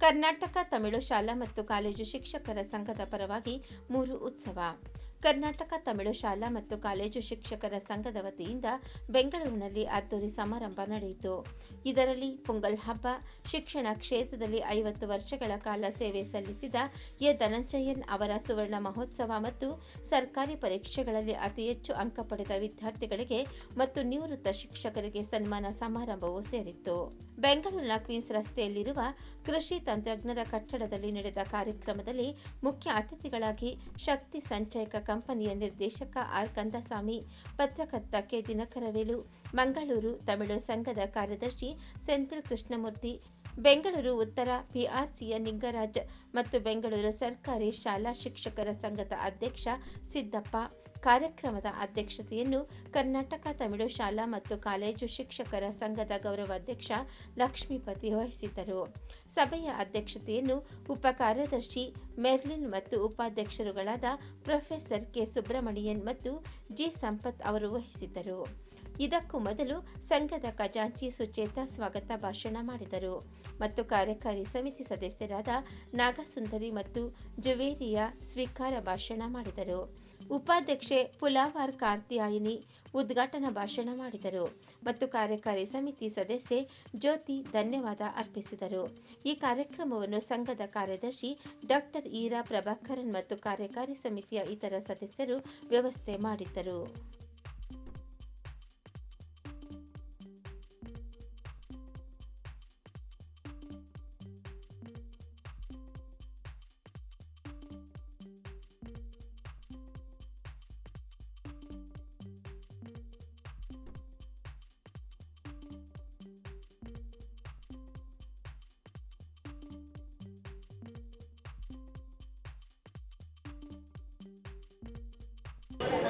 ಕರ್ನಾಟಕ ತಮಿಳು ಶಾಲಾ ಮತ್ತು ಕಾಲೇಜು ಶಿಕ್ಷಕರ ಸಂಘದ ಪರವಾಗಿ ಮೂರು ಉತ್ಸವ. ಕರ್ನಾಟಕ ತಮಿಳು ಶಾಲಾ ಮತ್ತು ಕಾಲೇಜು ಶಿಕ್ಷಕರ ಸಂಘದ ವತಿಯಿಂದ ಬೆಂಗಳೂರಿನಲ್ಲಿ ಅದ್ದೂರಿ ಸಮಾರಂಭ ನಡೆಯಿತು. ಇದರಲ್ಲಿ ಪೊಂಗಲ್ ಹಬ್ಬ, ಶಿಕ್ಷಣ ಕ್ಷೇತ್ರದಲ್ಲಿ ಐವತ್ತು ವರ್ಷಗಳ ಕಾಲ ಸೇವೆ ಸಲ್ಲಿಸಿದ ಎ. ಧನಂಜಯನ್ ಅವರ ಸುವರ್ಣ ಮಹೋತ್ಸವ ಮತ್ತು ಸರ್ಕಾರಿ ಪರೀಕ್ಷೆಗಳಲ್ಲಿ ಅತಿ ಹೆಚ್ಚು ಅಂಕ ಪಡೆದ ವಿದ್ಯಾರ್ಥಿಗಳಿಗೆ ಮತ್ತು ನಿವೃತ್ತ ಶಿಕ್ಷಕರಿಗೆ ಸನ್ಮಾನ ಸಮಾರಂಭವೂ ಸೇರಿತ್ತು. ಬೆಂಗಳೂರಿನ ಕ್ವೀನ್ಸ್ ರಸ್ತೆಯಲ್ಲಿರುವ ಕೃಷಿ ತಂತ್ರಜ್ಞರ ಕಟ್ಟಡದಲ್ಲಿ ನಡೆದ ಕಾರ್ಯಕ್ರಮದಲ್ಲಿ ಮುಖ್ಯ ಅತಿಥಿಗಳಾಗಿ ಶಕ್ತಿ ಸಂಚಯಕ ಕಂಪನಿಯ ನಿರ್ದೇಶಕ ಆರ್. ಕಂದಸ್ವಾಮಿ, ಪತ್ರಕರ್ತ ಕೆ. ದಿನಕರವೇಲು, ಮಂಗಳೂರು ತಮಿಳು ಸಂಘದ ಕಾರ್ಯದರ್ಶಿ ಸೆಂಥಿಲ್ ಕೃಷ್ಣಮೂರ್ತಿ, ಬೆಂಗಳೂರು ಉತ್ತರ ಪಿಆರ್ಸಿಯ ನಿಂಗರಾಜ್ ಮತ್ತು ಬೆಂಗಳೂರು ಸರ್ಕಾರಿ ಶಾಲಾ ಶಿಕ್ಷಕರ ಸಂಘದ ಅಧ್ಯಕ್ಷ ಸಿದ್ದಪ್ಪ. ಕಾರ್ಯಕ್ರಮದ ಅಧ್ಯಕ್ಷತೆಯನ್ನು ಕರ್ನಾಟಕ ತಮಿಳು ಶಾಲಾ ಮತ್ತು ಕಾಲೇಜು ಶಿಕ್ಷಕರ ಸಂಘದ ಗೌರವಾಧ್ಯಕ್ಷ ಲಕ್ಷ್ಮೀಪತಿ ವಹಿಸಿದ್ದರು. ಸಭೆಯ ಅಧ್ಯಕ್ಷತೆಯನ್ನು ಉಪ ಕಾರ್ಯದರ್ಶಿ ಮೆರ್ಲಿನ್ ಮತ್ತು ಉಪಾಧ್ಯಕ್ಷರುಗಳಾದ ಪ್ರೊಫೆಸರ್ ಕೆ ಸುಬ್ರಮಣಿಯನ್ ಮತ್ತು ಜಿ ಸಂಪತ್ ಅವರು ವಹಿಸಿದ್ದರು. ಇದಕ್ಕೂ ಮೊದಲು ಸಂಘದ ಖಜಾಂಚಿ ಸುಚೇತ ಸ್ವಾಗತ ಭಾಷಣ ಮಾಡಿದರು. ಮತ್ತು ಕಾರ್ಯಕಾರಿ ಸಮಿತಿ ಸದಸ್ಯರಾದ ನಾಗಸುಂದರಿ ಮತ್ತು ಜುವೇರಿಯ ಸ್ವೀಕಾರ ಭಾಷಣ ಮಾಡಿದರು. ಉಪಾಧ್ಯಕ್ಷೆ ಪುಲಾವಾರ್ ಕಾರ್ತಿಯಾಯಿನಿ ಉದ್ಘಾಟನಾ ಭಾಷಣ ಮಾಡಿದರು. ಮತ್ತು ಕಾರ್ಯಕಾರಿ ಸಮಿತಿ ಸದಸ್ಯೆ ಜ್ಯೋತಿ ಧನ್ಯವಾದ ಅರ್ಪಿಸಿದರು. ಈ ಕಾರ್ಯಕ್ರಮವನ್ನು ಸಂಘದ ಕಾರ್ಯದರ್ಶಿ ಡಾಕ್ಟರ್ ಈರಾ ಪ್ರಭಾಕರನ್ ಮತ್ತು ಕಾರ್ಯಕಾರಿ ಸಮಿತಿಯ ಇತರ ಸದಸ್ಯರು ವ್ಯವಸ್ಥೆ ಮಾಡಿದ್ದರು.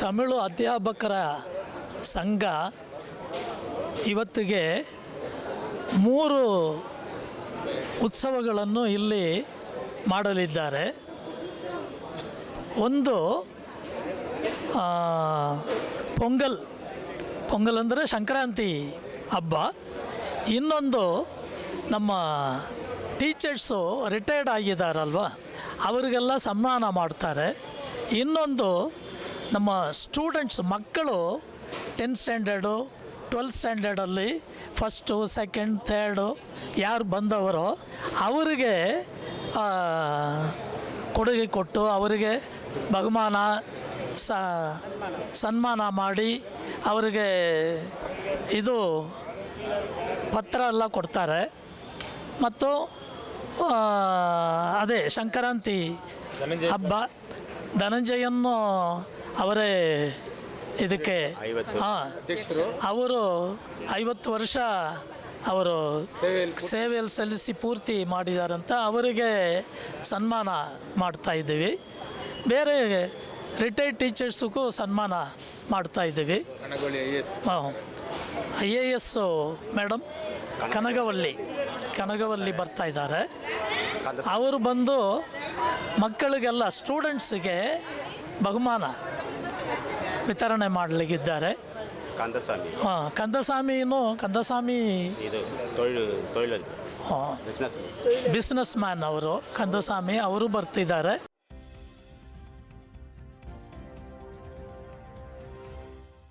ತಮಿಳು ಅಧ್ಯಾಪಕರ ಸಂಘ ಇವತ್ತಿಗೆ ಮೂರು ಉತ್ಸವಗಳನ್ನು ಇಲ್ಲಿ ಮಾಡಲಿದ್ದಾರೆ. ಒಂದು ಪೊಂಗಲ್ ಪೊಂಗಲ್ ಅಂದರೆ ಸಂಕ್ರಾಂತಿ ಹಬ್ಬ. ಇನ್ನೊಂದು ನಮ್ಮ ಟೀಚರ್ಸು ರಿಟೈರ್ಡ್ ಆಗಿದ್ದಾರಲ್ವ, ಅವರಿಗೆಲ್ಲ ಸನ್ಮಾನ ಮಾಡ್ತಾರೆ. ಇನ್ನೊಂದು ನಮ್ಮ ಸ್ಟೂಡೆಂಟ್ಸ್ ಮಕ್ಕಳು ಟೆಂತ್ ಸ್ಟ್ಯಾಂಡರ್ಡು ಟ್ವೆಲ್ತ್ ಸ್ಟ್ಯಾಂಡರ್ಡಲ್ಲಿ ಫಸ್ಟು ಸೆಕೆಂಡ್ ಥರ್ಡು ಯಾರು ಬಂದವರೋ ಅವರಿಗೆ ಕೊಡುಗೆ ಕೊಟ್ಟು ಅವರಿಗೆ ಬಹುಮಾನ ಸ ಸನ್ಮಾನ ಮಾಡಿ ಅವರಿಗೆ ಇದು ಪತ್ರ ಎಲ್ಲ ಕೊಡ್ತಾರೆ. ಮತ್ತು ಅದೇ ಸಂಕ್ರಾಂತಿ ಹಬ್ಬ ಧನಂಜಯನ್ನು ಅವರೇ ಇದಕ್ಕೆ ಹಾಂ ಅವರು ಐವತ್ತು ವರ್ಷ ಅವರು ಸೇವೆಯಲ್ಲಿ ಸಲ್ಲಿಸಿ ಪೂರ್ತಿ ಮಾಡಿದಾರಂತ ಅವರಿಗೆ ಸನ್ಮಾನ ಮಾಡ್ತಾ ಇದ್ದೀವಿ. ಬೇರೆ ರಿಟೈರ್ಡ್ ಟೀಚರ್ಸ್ಗೂ ಸನ್ಮಾನ ಮಾಡ್ತಾ ಇದ್ದೀವಿ. S. I A S madam Kanagavalli Kanagavalli ಬರ್ತಾ ಇದ್ದಾರೆ. ಅವರು ಬಂದು ಮಕ್ಕಳಿಗೆಲ್ಲ ಸ್ಟೂಡೆಂಟ್ಸಿಗೆ ಬಹುಮಾನ ವಿತರಣೆ ಮಾಡಲಿಕ್ಕಿದ್ದಾರೆ ಕಂದಸ್ವಾಮಿ. ಹಾಂ ಕಂದಸ್ವಾಮಿನೂ ಕಂದಸ್ವಾಮಿ ಇದು ಹಾಂ. ಬಿಸ್ನೆಸ್ ಮ್ಯಾನ್ ಅವರು ಕಂದಸ್ವಾಮಿ ಅವರು ಬರ್ತಿದ್ದಾರೆ.